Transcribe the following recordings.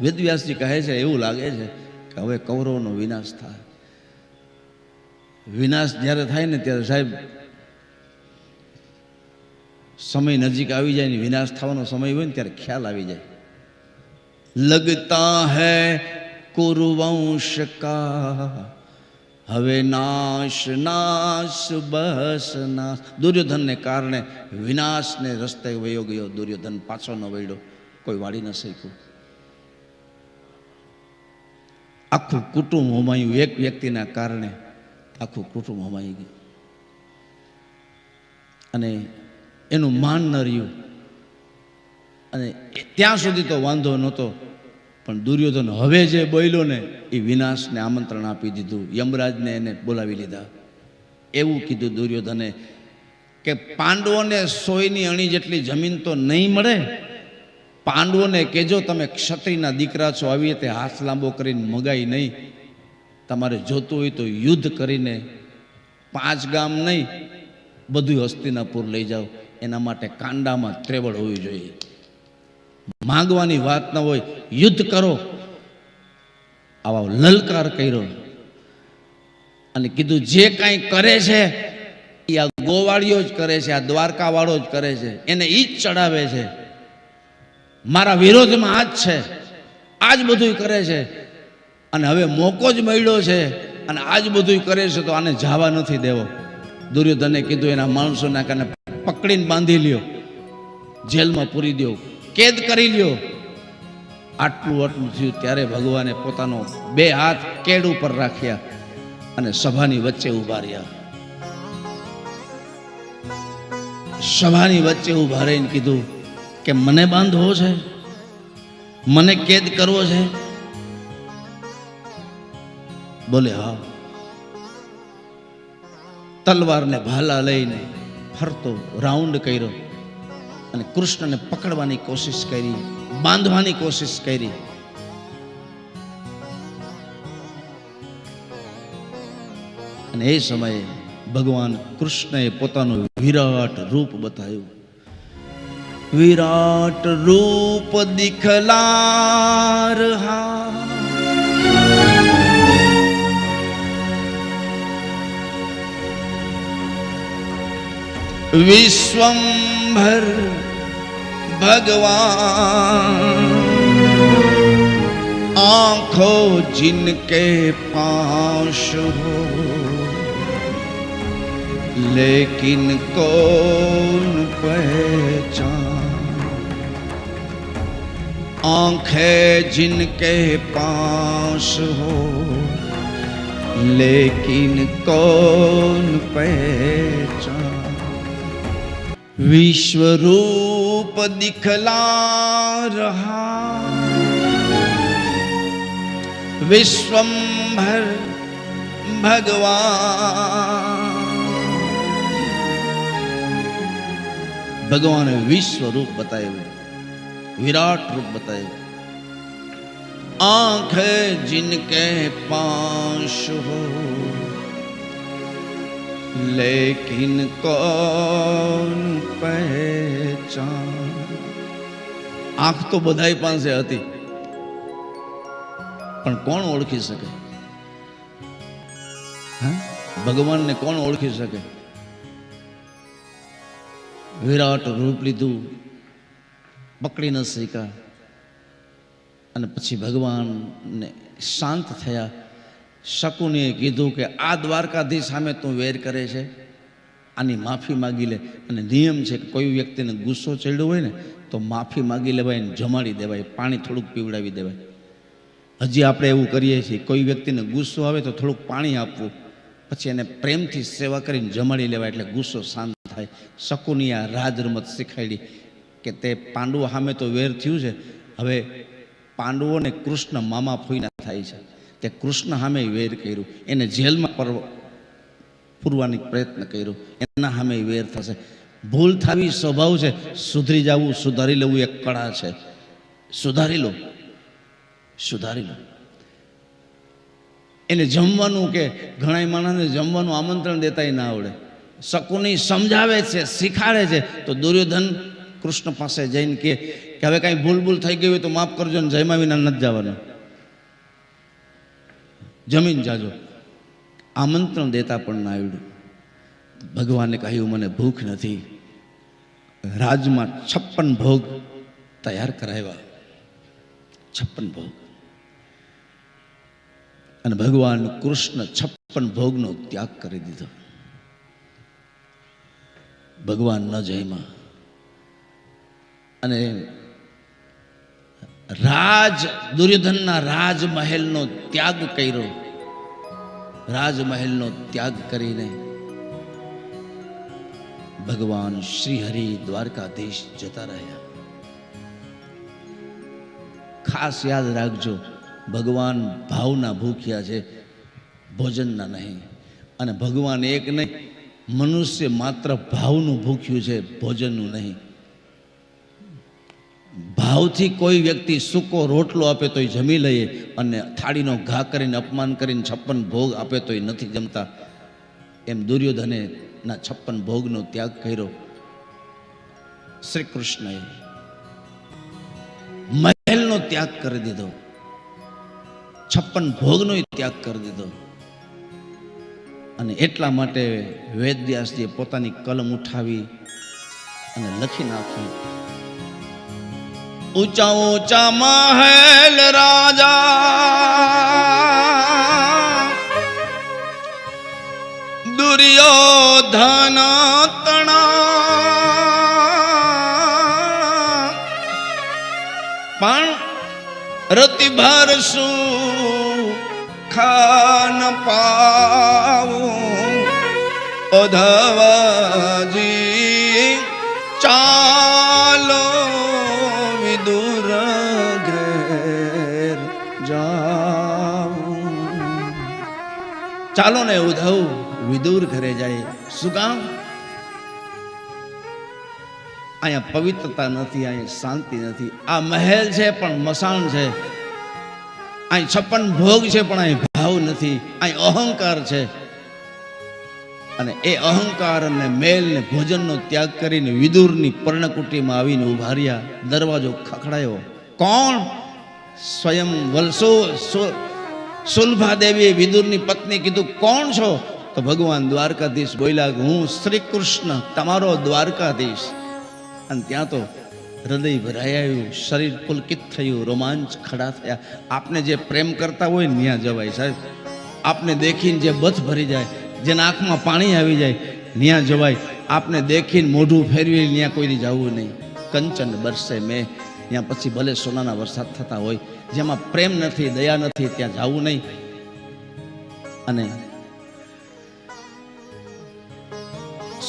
વેદવ્યાસજી કહે છે, એવું લાગે છે કે હવે કૌરવનો વિનાશ થાય. વિનાશ જ્યારે થાય ને ત્યારે સાહેબ સમય નજીક આવી જાય ને વિનાશ થવાનો સમય હોય ને ત્યારે ખ્યાલ આવી જાય. લગતા હૈ કુરુવંશ કા, હવે નાશ નાશ, બસ, નાશ. દુર્યોધનને કારણે વિનાશને રસ્તે વયો ગયો, દુર્યોધન પાછો ન વળ્યો. કોઈ વાળી ન શીખ્યું. આખું કુટુંબ હોમાયું એક વ્યક્તિના કારણે આખું કુટુંબ હોમાઈ ગયું. અને એનું માન ન રહ્યું. અને ત્યાં સુધી તો વાંધો નહોતો, પણ દુર્યોધન હવે જે બોલ્યો ને એ વિનાશને આમંત્રણ આપી દીધું. યમરાજને એને બોલાવી લીધા. એવું કીધું દુર્યોધને કે પાંડવોને સોયની અણી જેટલી જમીન તો નહીં મળે પાંડવોને કહેજો, તમે ક્ષત્રિયના દીકરા છો, આવી રીતે હાથ લાંબો કરીને મગાઈ નહીં. તમારે જોતું હોય તો યુદ્ધ કરીને પાંચ ગામ નહીં બધું હસ્તિનાપુર લઈ જાઓ. એના માટે કાંડામાં ત્રેવડ હોવી જોઈએ. માંગવાની વાત ન હોય, યુદ્ધ કરો. આવા લલકાર કર્યો. અને કીધું, જે કાંઈ કરે છે, એ આ ગોવાળીઓ જ કરે છે, આ દ્વારકાવાળો જ કરે છે. એને ઈ જ ચડાવે છે. મારા વિરોધમાં આ જ છે. આ જ બધું કરે છે. અને હવે મોકો જ મળ્યો છે અને આ જ બધું કરે છે તો આને જવા નથી દેવો. દુર્યોધને કીધું એના માણસોના કને પકડીને બાંધી લ્યો. જેલમાં પૂરી દો કેદ કરી લ્યો. આટલું આટલું થયું ત્યારે ભગવાને પોતાનો બે હાથ કેડ ઉપર રાખ્યા અને સભાની વચ્ચે ઊભા રહ્યા. સભાની વચ્ચે ઊભા રહીને કીધું કે મને બાંધવો છે? મને કેદ કરવો છે? બોલે, હા. તલવારને ભાલા લઈને ફરતો, રાઉન્ડ કર્યો અને કૃષ્ણને પકડવાની કોશિશ કરી, બાંધવાની કોશિશ કરી. અને એ સમયે ભગવાન કૃષ્ણએ પોતાનું વિરાટ રૂપ બતાવ્યું. વિરાટ રૂપ દિખલાર હા. વિશ્વંભર ભગવાન આંખો જિનકે પાશ હો. લેકિન કોન પહેચાન? आंखें जिनके पास हो लेकिन कौन पहचान विश्व रूप दिखला रहा विश्वंभर भगवान ભગવાને વિશ્વ રૂપ બતાવ્યું વિરાટ રૂપ બતાવ્યું આંખ जिनके पास हो लेकिन कौन पहचान આંખ તો બધાય પાસે હતી પણ કોણ ઓળખી શકે હા ભગવાનને કોણ ઓળખી શકે વિરાટ રૂપ લીધું પકડી ન શક્યા અને પછી ભગવાનને શાંત થયા. શકુને કીધું કે, આ દ્વારકાધીશ સામે તું વેર કરે છે. આની માફી માગી લે. અને નિયમ છે કે કોઈ વ્યક્તિને ગુસ્સો ચડ્યો હોય ને, તો માફી માગી લેવાય ને જમાડી દેવાય, પાણી થોડુંક પીવડાવી દેવાય. હજી આપણે એવું કરીએ છીએ, કોઈ વ્યક્તિને ગુસ્સો આવે તો થોડુંક પાણી આપવું. પછી એને પ્રેમથી સેવા કરીને જમાડી લેવાય એટલે ગુસ્સો શાંત થાય. શકુની આ રાજ રમત શીખાડી કે તે પાંડવો સામે તો વેર થયું છે. હવે પાંડવોને કૃષ્ણ મામા ફોઈના થાય છે તે કૃષ્ણ સામે વેર કર્યું. એને જેલમાં પર પૂરવાની પ્રયત્ન કર્યો. એના સામે વેર થશે. ભૂલ થવી સ્વભાવ છે. સુધરી જવું, સુધારી લેવું એક કળા છે. સુધારી લો. સુધારી લો. એને જમવાનું કે ઘણા માણસને જમવાનું આમંત્રણ દેતાય ના આવડે. શકુની સમજાવે છે, શીખાડે છે, તો દુર્યોધન કૃષ્ણ પાસે જઈને કે હવે કાંઈ ભૂલ ભૂલ થઈ ગઈ હોય તો માફ કરજો ને જયમા વિના નથી જવાનું. જમીન જાજો. આમંત્રણ દેતા પણ ના આવડ્યું ભગવાને કહ્યું, મને ભૂખ નથી. રાજમાં છપ્પન ભોગ તૈયાર કરાવ્યા. છપ્પન ભોગ. અને ભગવાન કૃષ્ણ છપ્પન ભોગનો ત્યાગ કરી દીધો. ભગવાન ન જયમાં. અને રાજ, દુર્યોધનના રાજમહેલનો ત્યાગ કર્યો. રાજમહેલનો ત્યાગ કરીને ભગવાન શ્રી હરિ દ્વારકાધીશ જતા રહ્યા. ખાસ યાદ રાખજો, ભગવાન ભાવના ભૂખ્યા છે, ભોજનના નહીં. અને ભગવાન એક નહીં, મનુષ્ય માત્ર ભાવનું ભૂખ્યું છે, ભોજનનું નહીં. ભાવથી કોઈ વ્યક્તિ સૂકો રોટલો આપે તોય જમી લઈએ અને થાળીનો ઘા કરીને અપમાન કરીને છપ્પન ભોગ આપે તોય નથી જમતા. એમ દુર્યોધને ના છપ્પન ભોગનો ત્યાગ કર્યો. શ્રી કૃષ્ણએ મહેલનો ત્યાગ કરી દીધો. છપ્પન ભોગનો ત્યાગ કરી દીધો. અને એટલા માટે વેદવ્યાસજીએ પોતાની કલમ ઉઠાવી અને લખી નાખ્યું ઊંચા ઊંચા મહેલ રાજા દુર્યોધન તણા પણ રતિભર શું ખાન પાવું ઓધવાજી ચાલો ને ઉધવ વિદુર ઘરે જાય. શું કામ? અહીંયા પવિત્રતા નથી, અહીંયા શાંતિ નથી. આ મહેલ છે પણ મસાણ છે. અહીં છપ્પન ભોગ છે પણ અહીં ભાવ નથી. અહીં અહંકાર છે. અને એ અહંકાર અને મેલ ને ભોજનનો ત્યાગ કરીને વિદુરની પર્ણકુટીમાં આવીને ઊભા રહ્યા. દરવાજો ખખડાયો. કોણ? સ્વયં વલસો સુલભા દેવીએ વિદુરની પત્ની કીધું, કોણ છો? તો ભગવાન દ્વારકાધીશ બોલ્યા, હું શ્રી કૃષ્ણ તમારો દ્વારકાધીશ. અને ત્યાં તો હૃદય ભરાઈ આવ્યું શરીર પુલકિત થયું, રોમાંચ ખડા થયા. આપને જે પ્રેમ કરતા હોય ને ત્યાં જવાય સાહેબ. આપને દેખીને જે બથ ભરી જાય, જેના આંખમાં પાણી આવી જાય, ત્યાં જવાય. આપને દેખીને મોઢું ફેરવી ત્યાં કોઈની જવું નહીં. કંચન બરસે મેં, ત્યાં પછી ભલે સોનાના વરસાદ થતા હોય જેમાં પ્રેમ નથી, દયા નથી, ત્યાં જવું નહીં. અને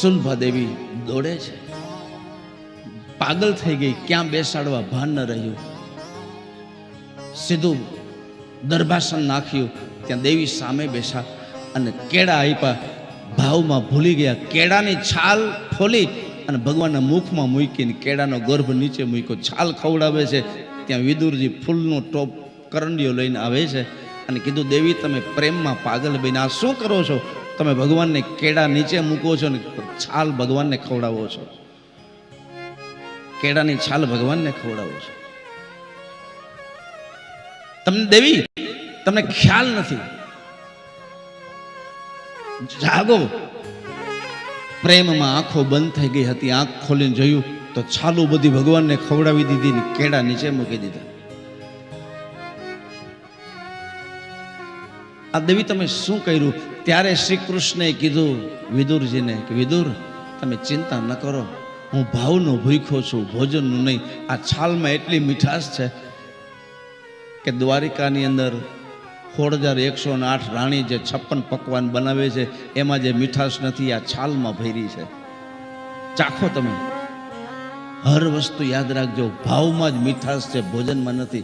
સુલભા દેવી દોડે છે. પાગલ થઈ ગઈ, ક્યાં બેસાડવા ભાન ન રહ્યું. સીધું દરભાસન નાખ્યું, ત્યાં દેવી સામે બેસા અને કેળા આપ્યા ભાવમાં ભૂલી ગયા. કેળાની છાલ ફોલી અને ભગવાનના મુખમાં મૂકીને કેળાનો ગર્ભ નીચે મૂક્યો. છાલ ખવડાવે છે. ત્યાં વિદુરજી ફૂલનો ટોપ કરંડીઓ લઈને આવે છે અને કીધું, દેવી, તમે પ્રેમમાં પાગલ બહીને આ શું કરો છો? તમે ભગવાનને કેળા નીચે મૂકો છો ને છાલ ભગવાનને ખવડાવો છો? કેળાની છાલ ભગવાનને ખવડાવો છો? તમને દેવી, તમને ખ્યાલ નથી. જાગો. પ્રેમમાં આંખો બંધ થઈ ગઈ હતી, આંખ ખોલીને જોયું તો છાલું બધી ભગવાનને ખવડાવી દીધી ને કેળા નીચે મૂકી દીધા. આ દેવી તમે શું કર્યું? ત્યારે શ્રી કૃષ્ણએ કીધું, વિદુરજીને કે, વિદુર, તમે ચિંતા ન કરો. હું ભાવનો ભૂખ્યો છું, ભોજનનું નહીં. આ છાલમાં એટલી મીઠાશ છે કે દ્વારિકાની અંદર સોળ હજાર એકસો ને આઠ રાણી જે છપ્પન પકવાન બનાવે છે, એમાં જે મીઠાશ નથી, આ છાલમાં ભરી છે. ચાખો તમે. હર વસ્તુ યાદ રાખજો. ભાવમાં જ મીઠાશ છે ભોજનમાં નથી.